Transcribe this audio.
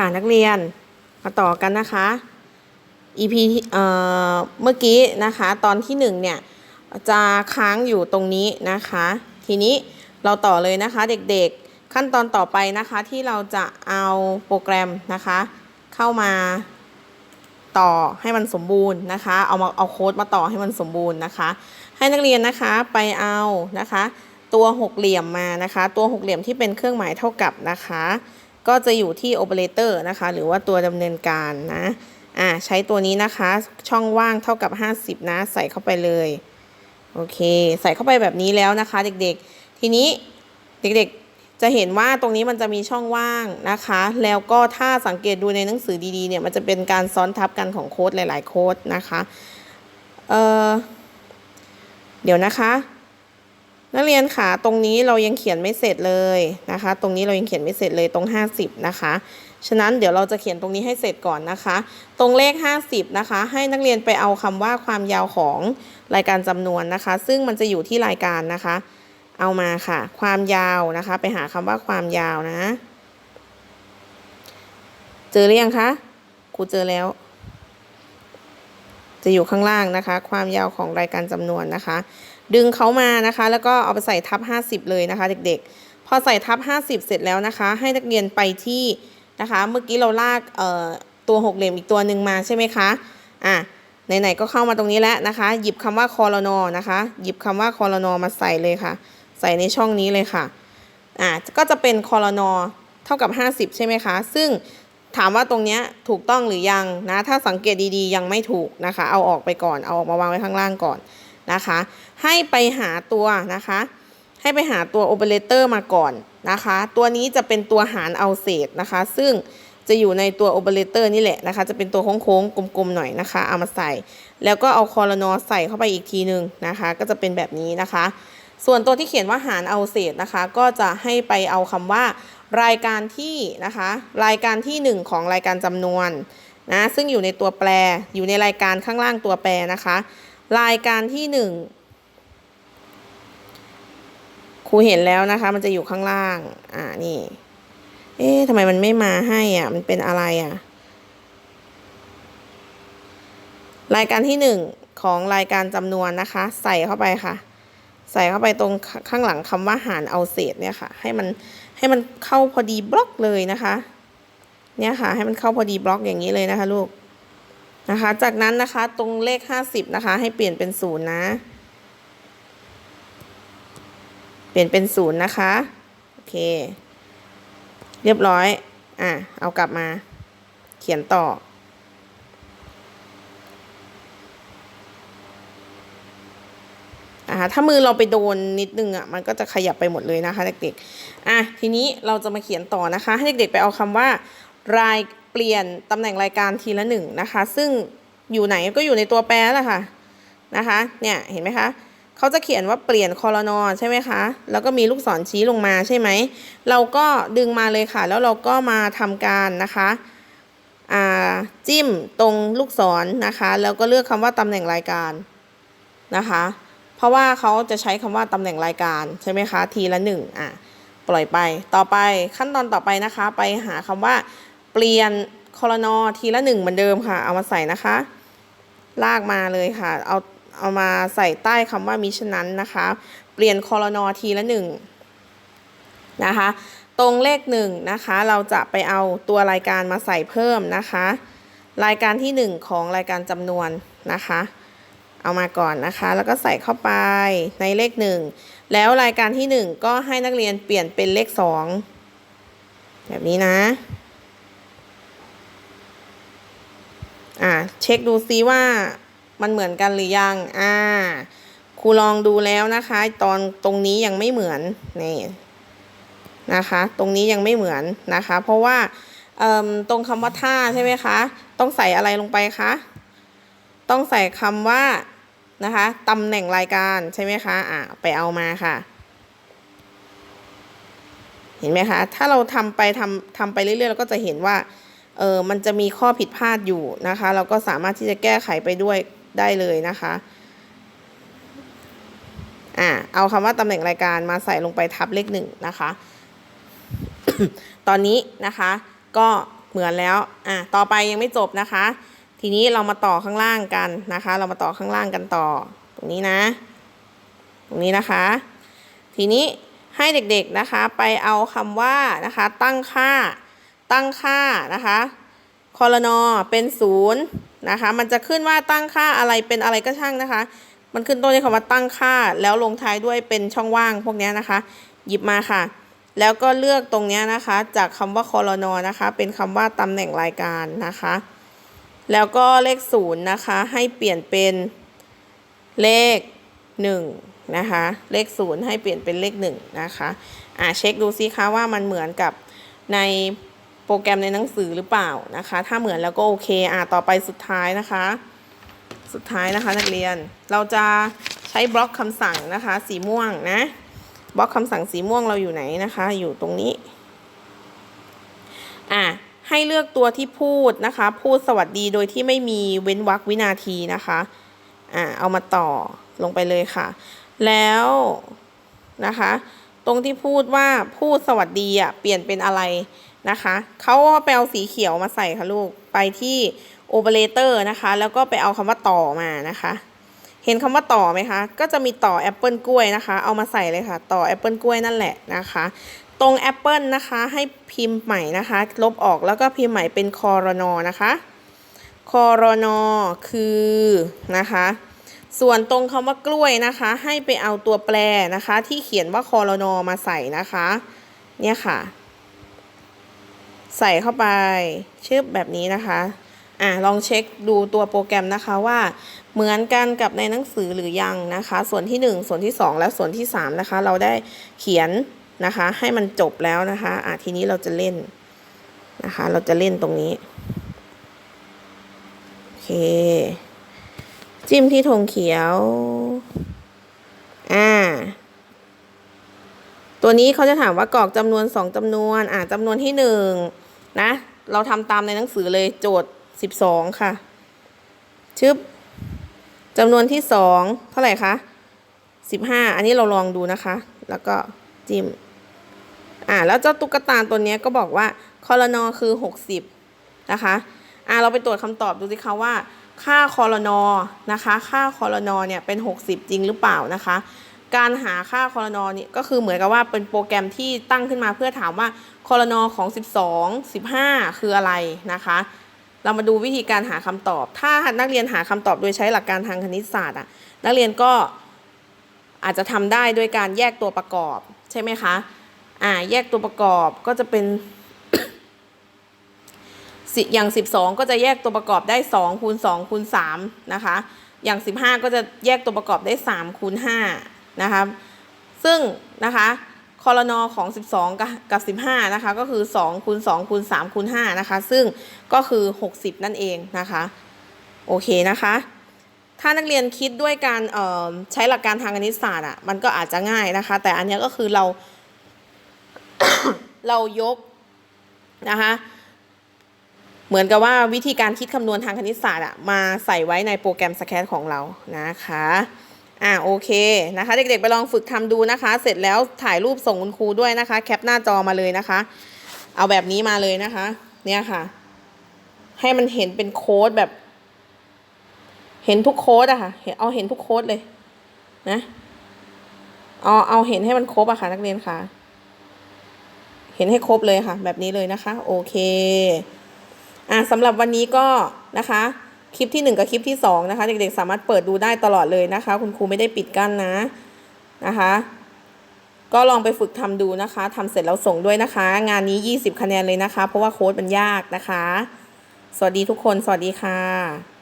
ค่ะนักเรียนมาต่อกันนะคะ EP เอ่อเมื่อกี้นะคะตอนที่หนึ่งเนี่ย จะค้างอยู่ตรงนี้นะคะ ทีนี้เราต่อเลยนะคะเด็กๆขั้นตอนต่อไปนะคะที่เราจะเอาโปรแกรมนะคะ เข้ามาต่อให้มันสมบูรณ์นะคะ เอามาเอาโค้ดมาต่อให้มันสมบูรณ์นะคะ ให้นักเรียนนะคะไปเอานะคะ ตัวหกเหลี่ยมมานะคะ ตัวหกเหลี่ยมที่เป็นเครื่องหมายเท่ากับนะคะ ก็จะอยู่ที่โอเปอเรเตอร์นะคะ หรือว่าตัวดำเนินการนะอ่าใช้ตัวนี้นะคะ ช่องว่างเท่ากับ 50 นะ ใส่เข้าไปเลย โอเค ใส่เข้าไปแบบนี้แล้วนะคะ เด็กๆ ทีนี้เด็กๆ จะเห็นว่าตรงนี้มันจะมีช่องว่างนะคะ แล้วก็ถ้าสังเกตดูในหนังสือดีๆ เนี่ย มันจะเป็นการซ้อนทับกันของโค้ดหลายๆ โค้ดนะคะ เออเดี๋ยวนะคะ นักเรียนคะตรงนี้เรายังเขียนไม่เสร็จเลยนะคะ ตรงนี้เรายังเขียนไม่เสร็จเลยตรง 50 นะคะ ฉะนั้นเดี๋ยวเราจะเขียนตรงนี้ให้เสร็จก่อนนะคะ ตรงเลข 50 นะคะ ให้นักเรียนไปเอาคำว่าความยาวของรายการจำนวนนะคะ ซึ่งมันจะอยู่ที่รายการนะคะ เอามาค่ะ ความยาวนะคะ ไปหาคำว่าความยาวนะ เจอหรือยังคะครูเจอแล้ว จะอยู่ข้างล่างนะคะ ความยาวของรายการจำนวนนะคะ ดึงเขามานะคะ แล้วก็เอาไปใส่ทับ 50 เลยนะคะ เด็กๆ พอใส่ทับ 50 เสร็จแล้วนะคะ ให้นักเรียนไปที่นะคะ เมื่อกี้เราลากเอ่อตัวหกเหลี่ยมอีกตัวหนึ่งมาใช่ไหมคะอะไหนๆก็เข้ามาตรงนี้แล้วนะคะ หยิบคำว่าคอรนอนะคะ หยิบคำว่าคอรนอมาใส่เลยค่ะ ใส่ในช่องนี้เลยค่ะอะก็จะเป็นคอรนอเท่ากับ 50 ใช่ไหมคะ ซึ่งถามว่าตรงนี้ถูกต้องหรือยังนะ ถ้าสังเกตดีๆ ยังไม่ถูกนะคะ เอาออกไปก่อน เอาออกมาวางไว้ข้างล่างก่อน นะคะ ให้ไปหาตัวนะคะ ให้ไปหาตัวโอเปอเรเตอร์มาก่อนนะคะ ตัวนี้จะเป็นตัวหารเอาเศษนะคะ ซึ่งจะอยู่ในตัวโอเปอเรเตอร์นี่แหละนะคะ จะเป็นตัวโค้งๆกลมๆหน่อยนะคะ เอามาใส่ แล้วก็เอาคอรนอใส่เข้าไปอีกทีหนึ่งนะคะ ก็จะเป็นแบบนี้นะคะ ส่วนตัวที่เขียนว่าหารเอาเศษนะคะ ก็จะให้ไปเอาคำว่า รายการที่นะคะ รายการที่ 1 ของรายการจำนวนนะ ซึ่งอยู่ในตัวแปร อยู่ในรายการข้างล่างตัวแปรนะคะ รายการที่1ครูเห็นแล้วนะคะ มันจะอยู่ข้างล่าง อ่านี่ เอ๊ะทำไมมันไม่มาให้อะ มันเป็นอะไรอะ รายการที่หนึ่งของรายการจำนวนนะคะ ใส่เข้าไปค่ะ ใส่เข้าไปตรงข้างหลังคำว่าหารเอาเศษเนี่ยค่ะ ให้มันให้มันเข้าพอดีบล็อกเลยนะคะ เนี่ยค่ะ ให้มันเข้าพอดีบล็อกอย่างนี้เลยนะคะ ลูก นะคะ จากนั้นนะคะตรงเลขห้าสิบนะคะ ให้เปลี่ยนเป็นศูนย์นะ เปลี่ยนเป็นศูนย์นะคะ โอเค เรียบร้อย อะ เอากลับมา เขียนต่อ อ่าถ้ามือเราไปโดนนิดนึงอะ มันก็จะขยับไปหมดเลยนะคะเด็กๆ อะ ทีนี้เราจะมาเขียนต่อนะคะ ให้เด็กๆไปเอาคำว่าราย เปลี่ยนตำแหน่งรายการทีละหนึ่งนะคะ ซึ่งอยู่ไหนก็อยู่ในตัวแปรแหละค่ะนะคะ เนี่ยเห็นไหมคะเขาจะเขียนว่าเปลี่ยนคอรนอใช่ไหมคะ แล้วก็มีลูกศรชี้ลงมาใช่ไหม เราก็ดึงมาเลยค่ะ แล้วเราก็มาทำการนะคะจิ้มตรงลูกศรนะคะ แล้วก็เลือกคำว่าตำแหน่งรายการนะคะ เพราะว่าเขาจะใช้คำว่าตำแหน่งรายการใช่ไหมคะ ทีละหนึ่งอะปล่อยไป ต่อไปขั้นตอนต่อไปนะคะ ไปหาคำว่า เปลี่ยนคอรนอทีละหนึ่งเหมือนเดิมค่ะ เอามาใส่นะคะ ลากมาเลยค่ะ เอาเอามาใส่ใต้คำว่ามิฉะนั้นนะคะ เปลี่ยนคอรนอทีละหนึ่งนะคะ ตรงเลขหนึ่งนะคะ เราจะไปเอาตัวรายการมาใส่เพิ่มนะคะ รายการที่หนึ่งของรายการจำนวนนะคะ เอามาก่อนนะคะ แล้วก็ใส่เข้าไปในเลขหนึ่งแล้วรายการที่หนึ่งก็ให้นักเรียนเปลี่ยนเป็นเลขสองแบบนี้นะ อ่าเช็คดูซิว่ามันเหมือนกันหรือยัง อ่า ครูลองดูแล้วนะคะ ตอนตรงนี้ยังไม่เหมือนนี่นะคะ ตรงนี้ยังไม่เหมือนนะคะ เพราะว่าเอ่อตรงคำว่าท่าใช่ไหมคะ ต้องใส่อะไรลงไปคะ ต้องใส่คำว่านะคะตำแหน่งรายการใช่ไหมคะ อ่าไปเอามาค่ะ เห็นไหมคะ ถ้าเราทำไปทำทำไปเรื่อยๆเราก็จะเห็นว่า เออมันจะมีข้อผิดพลาดอยู่นะคะ เราก็สามารถที่จะแก้ไขไปด้วยได้เลยนะคะอ่าเอาคำว่าตำแหน่งรายการมาใส่ลงไปทับเลขหนึ่งนะคะ ตอนนี้นะคะ ก็เหมือนแล้วอะต่อไปยังไม่จบนะคะ ทีนี้เรามาต่อข้างล่างกันนะคะ เรามาต่อข้างล่างกันต่อ ตรงนี้นะ ตรงนี้นะคะ ทีนี้ให้เด็กๆนะคะ ไปเอาคำว่านะคะ ตั้งค่า ตั้งค่านะคะคอรนอเป็นศูนย์นะคะ มันจะขึ้นว่าตั้งค่าอะไรเป็นอะไรก็ช่างนะคะ มันขึ้นต้นด้วยคำว่าตั้งค่า แล้วลงท้ายด้วยเป็นช่องว่างพวกนี้นะคะ หยิบมาค่ะ แล้วก็เลือกตรงนี้นะคะ จากคำว่าคอรนอนะคะ เป็นคำว่าตำแหน่งรายการนะคะ แล้วก็เลขศูนย์นะคะ ให้เปลี่ยนเป็นเลขหนึ่งนะคะ เลขศูนย์ให้เปลี่ยนเป็นเลขหนึ่งนะคะ อ่าเช็คดูซิคะว่ามันเหมือนกับใน โปรแกรมในหนังสือหรือเปล่านะคะ ถ้าเหมือนแล้วก็โอเคอ่าต่อไปสุดท้ายนะคะ สุดท้ายนะคะนักเรียนเราจะใช้บล็อกคำสั่งนะคะ สีม่วงนะ บล็อกคำสั่งสีม่วงเราอยู่ไหนนะคะ อยู่ตรงนี้อะให้เลือกตัวที่พูดนะคะ พูดสวัสดีโดยที่ไม่มีเว้นวรรควินาทีนะคะอะเอามาต่อลงไปเลยค่ะ แล้วนะคะ ตรงที่พูดว่าพูดสวัสดีอะเปลี่ยนเป็นอะไร นะคะเขาไปเอาสีเขียวมาใส่ค่ะลูกไปที่โอเปอเรเตอร์นะคะ แล้วก็ไปเอาคำว่าต่อมานะคะ เห็นคำว่าต่อไหมคะ ก็จะมีต่อแอปเปิลกล้วยนะคะ เอามาใส่เลยค่ะ ต่อแอปเปิลกล้วยนั่นแหละนะคะ ตรงแอปเปิลนะคะให้พิมพ์ใหม่นะคะ ลบออกแล้วก็พิมพ์ใหม่เป็นคอรนอนะคะคอรนอคือนะคะ ส่วนตรงคำว่ากล้วยนะคะ ให้ไปเอาตัวแปรนะคะ ที่เขียนว่าคอรนอมาใส่นะคะ เนี่ยค่ะ ใส่เข้าไปชื่อแบบนี้นะคะอะลองเช็คดูตัวโปรแกรมนะคะว่าเหมือนกันกับในหนังสือหรือยังนะคะ ส่วนที่ 1 ส่วนที่ 2 และส่วนที่ 3 นะคะ เราได้เขียนนะคะ ให้มันจบแล้วนะคะอะทีนี้เราจะเล่นนะคะ เราจะเล่นตรงนี้โอเค จิ้มที่ธงเขียวอ่าตัวนี้เขาจะถามว่ากรอกจำนวน 2จำนวนอ่าจำนวนที่ 1 นะ เราทำตามในหนังสือเลยโจทย์ 12 ค่ะ ชึบจำนวนที่ 2 เท่าไหร่คะ 15 อันนี้เราลองดูนะคะ แล้วก็จิ้ม อ่า แล้วเจ้าตุ๊กตาตัวนี้ก็บอกว่าคอรนอคือ 60 นะคะ อ่า เราไปตรวจคำตอบดูสิคะว่า ค่าคอรนอนะคะ ค่าคอรนอเนี่ยเป็น 60 จริงหรือเปล่านะคะ การหาค่าคอรนอนี่ก็คือเหมือนกับว่าเป็นโปรแกรมที่ตั้งขึ้นมาเพื่อถามว่าคอรนอของ 12 15 คืออะไรนะคะ เรามาดูวิธีการหาคำตอบ ถ้านักเรียนหาคำตอบโดยใช้หลักการทางคณิตศาสตร์อะนักเรียนก็อาจจะทำได้โดยการแยกตัวประกอบใช่ไหมคะอ่าแยกตัวประกอบก็จะเป็นอย่าง 12 ก็จะแยกตัวประกอบได้2คูณ2คูณ3นะคะอย่าง 15 ก็จะแยกตัวประกอบได้3คูณ5 นะคะซึ่งนะคะคอรนอของ 12กับกับ 15 นะคะ ก็คือ2คูณ2คูณ3คูณ5นะคะ ซึ่งก็คือ 60 นั่นเองนะคะ โอเคนะคะ ถ้านักเรียนคิดด้วยการใช้หลักการทางคณิตศาสตร์อะ มันก็อาจจะง่ายนะคะ แต่อันนี้ก็คือเรา เรายกนะคะ เหมือนกับว่าวิธีการคิดคำนวณทางคณิตศาสตร์อะ มาใส่ไว้ในโปรแกรมสแคทของเรานะคะ อ่าโอเคนะคะเด็กๆไปลองฝึกทำดูนะคะ เสร็จแล้วถ่ายรูปส่งคุณครูด้วยนะคะ แคปหน้าจอมาเลยนะคะ เอาแบบนี้มาเลยนะคะ เนี่ยค่ะ ให้มันเห็นเป็นโค้ดแบบ เห็นทุกโค้ดอะค่ะเห็นเอาเห็นทุกโค้ดเลย นะเอาเอาเห็นให้มันครบอะค่ะนักเรียนค่ะ เห็นให้ครบเลยค่ะ แบบนี้เลยนะคะ โอเค อะสำหรับวันนี้ก็นะคะ คลิปที่ 1 กับคลิปที่ 2 นะคะ เด็กๆสามารถเปิดดูได้ตลอดเลยนะคะ คุณครูไม่ได้ปิดกั้นนะนะคะ ก็ลองไปฝึกทำดูนะคะทำเสร็จแล้วส่งด้วยนะคะ งานนี้ 20 คะแนนเลยนะคะ เพราะว่าโค้ดมันยากนะคะ สวัสดีทุกคน สวัสดีค่ะ